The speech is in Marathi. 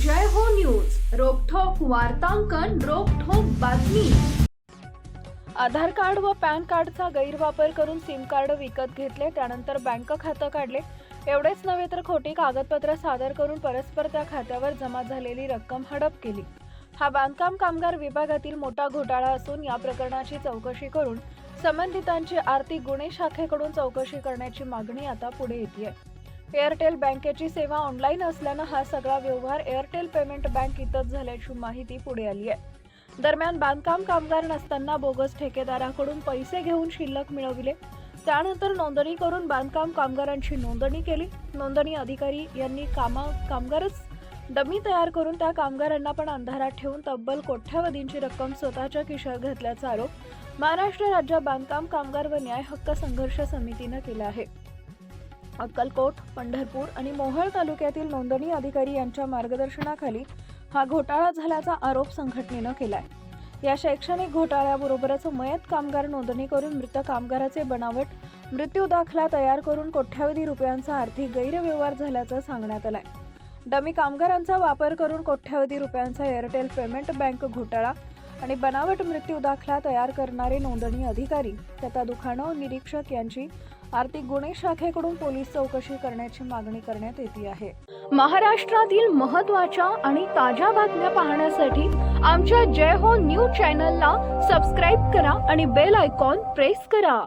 जय हो न्यूज. रोखठोक वार्तांकन रोखोक बातमी. आधार कार्ड व पॅन कार्डचा गैरवापर करून सिम कार्ड विकत घेतले त्यानंतर बँक खातं काढले. एवढेच नव्हे तर खोटी कागदपत्र सादर करून परस्पर त्या खात्यावर जमा झालेली रक्कम हडप केली. हा बांधकाम कामगार विभागातील मोठा घोटाळा असून या प्रकरणाची चौकशी करून संबंधितांची आर्थिक गुन्हे शाखेकडून चौकशी करण्याची मागणी आता पुढे येते आहे एअरटेल बँकेची सेवा ऑनलाईन असल्यानं हा सगळा व्यवहार एअरटेल पेमेंट बँक इथंच झाल्याची माहिती पुढे आली आहे. दरम्यान बांधकाम कामगार नसताना बोगस ठेकेदाराकडून पैसे घेऊन शिल्लक मिळविले. त्यानंतर नोंदणी करून बांधकाम कामगारांची नोंदणी केली. नोंदणी अधिकारी यांनी कामा कामगारच डमी तयार करून त्या कामगारांना पण अंधारात ठेवून तब्बल कोट्यावधींची रक्कम स्वतःच्या खिशात घातल्याचा आरोप महाराष्ट्र राज्य बांधकाम कामगार व न्याय हक्क संघर्ष समितीनं केला आहे. अक्कलकोट पंढरपूर आणि मोहोळ तालुक्यातील नोंदणी अधिकारी यांच्या मार्गदर्शनाखाली हा घोटाळा झाल्याचा आरोप संघटनेनं केलाय. या शैक्षणिक घोटाळ्याबरोबरच मयत कामगार नोंदणी करून मृत कामगाराचे बनावट मृत्यू दाखला तयार करून कोट्यावधी रुपयांचा आर्थिक गैरव्यवहार झाल्याचं सांगण्यात आलंय. डमी कामगारांचा वापर करून कोट्यावधी रुपयांचा एअरटेल पेमेंट बँक घोटाळा आणि बनावट मृत्यू दाखला तयार करणारे नोंदणी अधिकारी तथा दुकानं निरीक्षक यांची आर्थिक गुन्हे शाखेकडून पोलीस चौकशी करण्याची मागणी करण्यात येते आहे. महाराष्ट्रातील महत्त्वाच्या आणि ताज्या बातम्या पाहण्यासाठी आमच्या जय हो न्यूज चॅनलला सबस्क्राईब करा आणि बेल आयकॉन प्रेस करा.